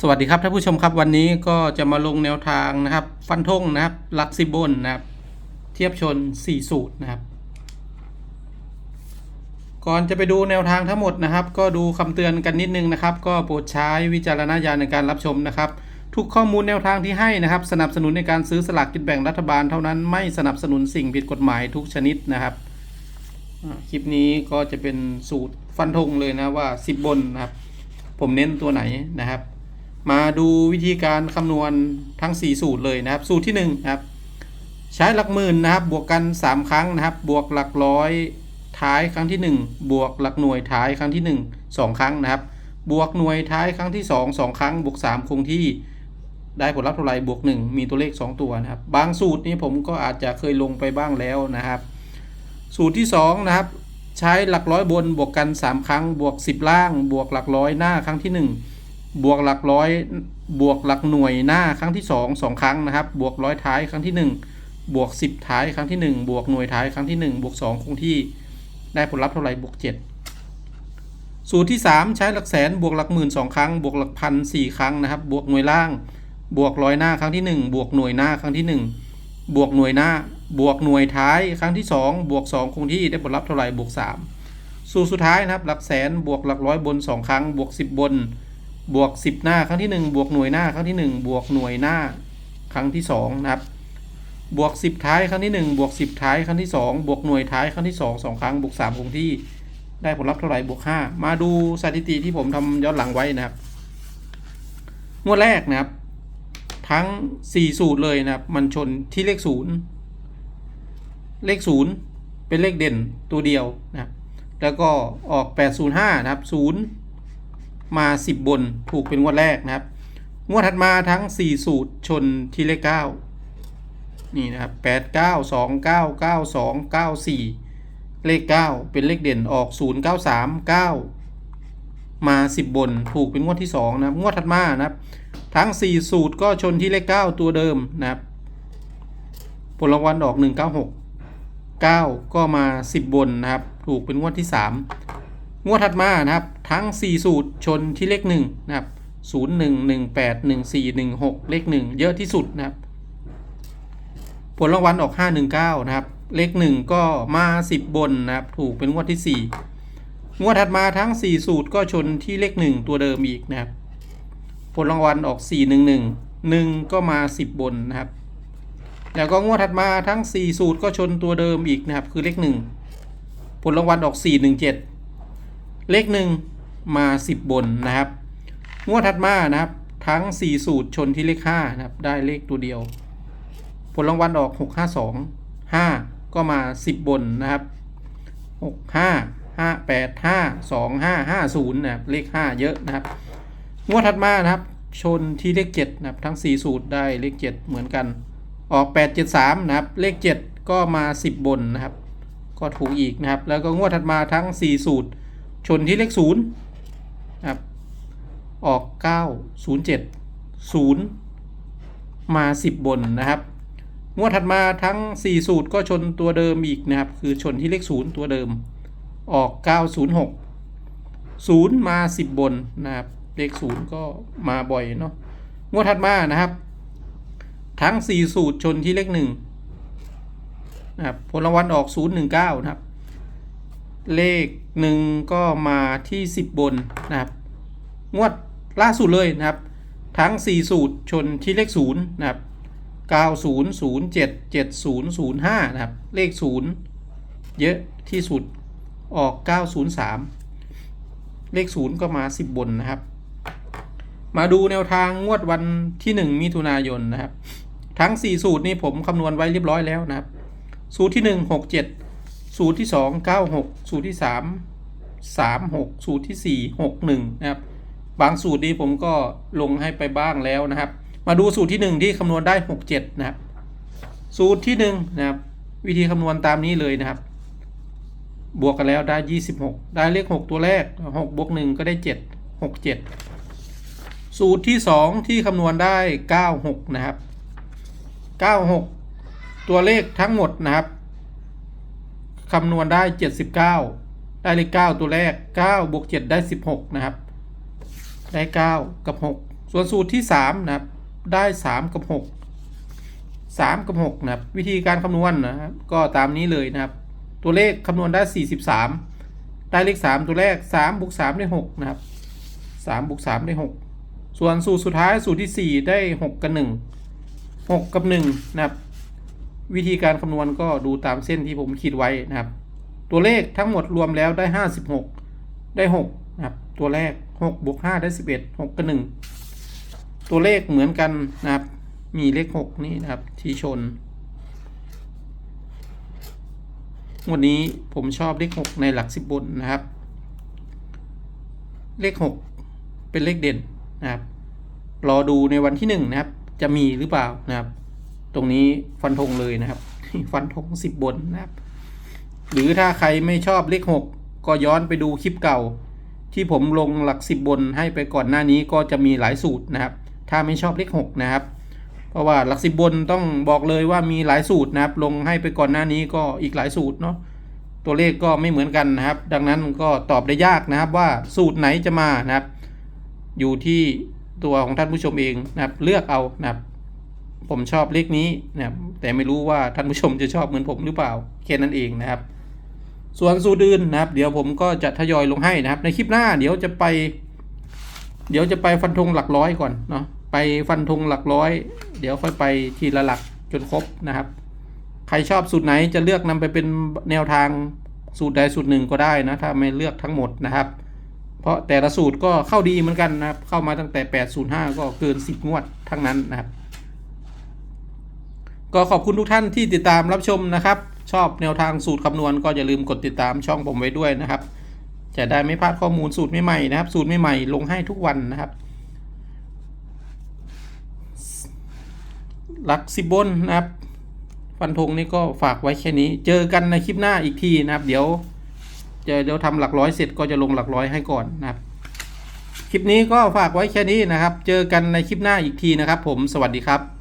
สวัสดีครับท่านผู้ชมครับวันนี้ก็จะมาลงแนวทางนะครับ ฟันธงนะครับลักสิบบนนะครับ เทียบชน 4 สูตรนะครับ ก่อนจะไปดูแนวทางทั้งหมดนะครับ ก็ดูคำเตือนกันนิดนึงนะครับ ก็โปรดใช้วิจารณญาณในการรับชมนะครับ ทุกข้อมูลแนวทางที่ให้นะครับ สนับสนุนในการซื้อสลากกินแบ่งรัฐบาลเท่านั้นไม่สนับสนุนสิ่งผิดกฎหมายทุกชนิดนะครับคลิปนี้ก็จะเป็นสูตรฟันธงเลยนะว่า 10 บนนะครับ ผมเน้นตัวไหนนะครับ มาดูวิธีการคำนวณทั้ง 4 สูตรเลยนะครับ สูตรที่1นะครับ ใช้หลักหมื่นนะครับ บวกกัน 3 ครั้งนะครับ บวกหลักร้อยท้ายครั้งที่ 1 บวกหลักหน่วยท้ายครั้งที่ 1 2 ครั้งนะครับ บวกหน่วยท้ายครั้งที่ 2 2 ครั้ง บวก 3 คงที่ได้ผลลัพธ์เท่าไหร่บวก 1 มีตัวเลข 2 ตัวนะครับ บางสูตรนี้ผมก็อาจจะเคยลงไปบ้างแล้วนะครับ สูตรที่ 2 นะครับ ใช้หลักร้อยบนบวกกัน 3 ครั้ง บวก 10 ล่าง บวกหลักร้อยหน้าครั้งที่ 1 บวกหลักร้อยบวกหลักหน่วยหน้าครั้งที่2 2ครั้งนะครับ บวกร้อยท้ายครั้งที่ 1 บวก 10 ท้ายครั้งที่ 1 บวกหน่วยท้ายครั้งที่ 1 บวก 2 คงที่ได้ผลลัพธ์เท่าไหร่บวก 7 สูตรที่ 3 ใช้หลักแสนบวกหลักหมื่นสองครั้ง บวกหลักพันสี่ครั้งนะครับ บวกหน่วยล่าง บวกร้อยหน้าครั้งที่ 1 บวกหน่วยหน้าครั้งที่ 1 บวกหน่วยหน้า บวกหน่วยท้ายครั้งที่ 2 บวก 2 คงที่ได้ผลลัพธ์เท่าไหร่บวก 3 สูตรสุดท้ายนะครับหลักแสนบวกหลักร้อยบน 2 ครั้ง บวก 10 บน บวก 10 หน้าครั้งที่ 1 บวกหน่วยหน้าครั้งที่ 1 บวกหน่วยหน้าครั้งที่ 2 นะครับ บวก 10 ท้ายครั้งที่ 1 บวก 10 ท้ายครั้งที่ 2 บวกหน่วยท้ายครั้งที่ 2 2 ครั้งบวก3คงที่ได้ผลลัพธ์เท่าไหร่บวก 5 มาดูสถิติที่ผมทำย้อนหลังไว้นะครับ งวดแรกนะครับ ทั้ง 4 สูตรเลยนะครับ มันชนที่เลข 0 เลข 0 เป็นเลขเด่นตัวเดียวนะครับ แล้วก็ออก 805 นะครับ 0 มา 10 บนถูกเป็นงวดแรกนะครับ งวดถัดมาทั้ง 4 สูตรชนที่เลข 9 นี่นะครับ 8 9 2 9 9 2 9 4 เลข 9 เป็นเลขเด่นออก 0 9 3 9 มา 10 บนถูกเป็นงวดที่ 2 นะครับ งวดถัดมานะครับ ทั้ง 4 สูตรก็ชนที่เลข 9 ตัวเดิมนะครับ ผลรางวัลออก 196 9 ก็มา 10 บนนะครับ ถูกเป็นงวดที่ 3 งวดถัดมานะครับ ทั้ง 4 สูตรชนที่เลข1นะครับ0 1 1 8 1 4 1 6 เลข 1 เยอะที่สุดนะครับ ผลรางวัลออก 519 นะครับ เลข 1 ก็มา 10 บนนะครับ ถูกเป็นงวดที่ 4 งวดถัดมาทั้ง 4 สูตรก็ชนที่เลข 1 ตัวเดิมอีกนะครับ ผลรางวัลออก 411 1 ก็มา 10 บนนะครับ แล้วก็งวดถัดมาทั้ง 4 สูตรก็ชนตัวเดิมอีกนะครับ คือเลข 1 ผลรางวัลออก 417 เลข1มา 10 บนนะครับ งวดถัดมานะครับ ทั้ง 4 สูตรชนที่เลข5นะครับ ได้เลขตัวเดียว ผลรางวัลออก 652 5 ก็มา 10 บนนะครับ 65 585 25 50นะครับ เลข 5 เยอะนะครับ งวดถัดมานะครับ ชนที่เลข7นะครับ ทั้ง 4 สูตรได้เลข 7 เหมือนกัน ออก 873 นะครับ เลข 7 ก็มา 10 บนนะครับ ก็ถูกอีกนะครับ แล้วก็งวดถัดมาทั้ง 4 สูตร ชนที่เลข0นะครับออก 907 0 มา 10 บนนะครับ งวดถัดมาทั้ง 4 สูตรก็ชนตัวเดิมอีกนะครับ คือชนที่เลข 0 ตัวเดิม ออก 906 0 มา 10 บนนะครับ เลข 0 ก็มาบ่อยเนาะ งวดถัดมานะครับ ทั้ง 4 สูตรชนที่เลข1นะครับ ผลรางวัลออก 019 นะครับ เลข1ก็มาที่ 10 บนนะครับ งวดล่าสุดเลยนะครับ ทั้ง 4 สูตรชนที่เลข 0 นะครับ 9007 7005 นะครับ เลข 0 เยอะที่สุดออก 903 เลข 0 ก็มา 10 บนนะครับ มาดูแนวทางงวดวันที่ 1 มิถุนายนนะครับ ทั้ง 4 สูตรนี้ผมคำนวณไว้เรียบร้อยแล้วนะครับ สูตรที่ 1 67 สูตรที่ 2 96 สูตรที่ 3 36 สูตรที่ 4 61 นะครับ บางสูตรนี้ผมก็ลงให้ไปบ้างแล้วนะครับ มาดูสูตรที่ 1 ที่คำนวณได้ 67 นะครับ สูตรที่1นะครับ วิธีคำนวณตามนี้เลยนะครับ บวกกันแล้วได้ 26 ได้เลข 6 ตัวแรก 6 บวก 1 ก็ได้ 7 6 7 สูตรที่ 2 ที่คำนวณได้ 96 นะครับ 96 ตัวเลขทั้งหมดนะครับ คำนวณได้ 79 ได้เลข9ตัวแรก9บวก7ได้ 16 นะครับ ได้ 9 กับ 6 ส่วนสูตรที่สามนะครับ ได้สามกับหกสามกับหกนะครับ วิธีการคำนวณนะครับ ก็ตามนี้เลยนะครับ ตัวเลขคำนวณได้สี่สิบสามได้เลขสามตัวแรกสามบวกสามได้หกนะครับสามบวกสามได้หกส่วนสูตรสุดท้ายสูตรที่สี่ได้หกกับหนึ่งหกกับหนึ่งนะครับ วิธีการคำนวณก็ดูตามเส้นที่ผมขีดไว้นะครับ ตัวเลขทั้งหมดรวมแล้วได้ห้าสิบหกได้หกนะครับ ตัวแรกหกบวกห้าได้สิบเอ็ดหกกับหนึ่งตัวเลขเหมือนกันนะครับ มีเลขหกนี่นะครับ ที่ชนวันนี้ผมชอบเลขหกในหลักสิบบนนะครับ เลขหกเป็นเลขเด่นนะครับ รอดูในวันที่หนึ่งนะครับ จะมีหรือเปล่านะครับ ตรงนี้ฟันธงเลยนะครับ ฟันธงสิบบนนะครับ หรือถ้าใครไม่ชอบเลขหกก็ย้อนไปดูคลิปเก่า ที่ผมลงหลักสิบบนให้ไปก่อนหน้านี้ก็จะมีหลายสูตรนะครับ ถ้าไม่ชอบเลขหกนะครับ เพราะว่าหลักสิบบนต้องบอกเลยว่ามีหลายสูตรนะครับ ลงให้ไปก่อนหน้านี้ก็อีกหลายสูตรเนาะตัวเลขก็ไม่เหมือนกันนะครับ ดังนั้นก็ตอบได้ยากนะครับว่าสูตรไหนจะมานะครับ อยู่ที่ตัวของท่านผู้ชมเองนะครับ เลือกเอานะครับ ผมชอบเลขนี้นะครับแต่ไม่รู้ว่าท่านผู้ชมจะชอบเหมือนผมหรือเปล่าแค่นั้นเองนะครับ ส่วนสูตรอื่นนะครับ เดี๋ยวผมก็จะทยอยลงให้นะครับ ในคลิปหน้าเดี๋ยวจะไป เดี๋ยวจะไปฟันธงหลักร้อยก่อนเนาะไปฟันธงหลักร้อย เดี๋ยวค่อยไปทีละหลักจนครบนะครับ ใครชอบสูตรไหนจะเลือกนำไปเป็นแนวทางสูตรใดสูตรหนึ่งก็ได้นะถ้าไม่เลือกทั้งหมดนะครับ เพราะแต่ละสูตรก็เข้าดีเหมือนกันนะครับ เข้ามาตั้งแต่ 805 ก็เกิน 10 งวดทั้งนั้นนะครับ ก็ขอบคุณทุกท่านที่ติดตามรับชมนะครับ ชอบแนวทางสูตรคำนวณก็อย่าลืมกดติดตามช่องผมไว้ด้วยนะครับ จะได้ไม่พลาดข้อมูลสูตรใหม่ๆนะครับ สูตรใหม่ๆลงให้ทุกวันนะครับหลักสิบบนนะครับ ฟันธงนี่ก็ฝากไว้แค่นี้ เจอกันในคลิปหน้าอีกทีนะครับ เดี๋ยวจะเดี๋ยวทำหลักร้อยเสร็จก็จะลงหลักร้อยให้ก่อนนะครับ คลิปนี้ก็ฝากไว้แค่นี้นะครับ เจอกันในคลิปหน้าอีกทีนะครับ ผมสวัสดีครับ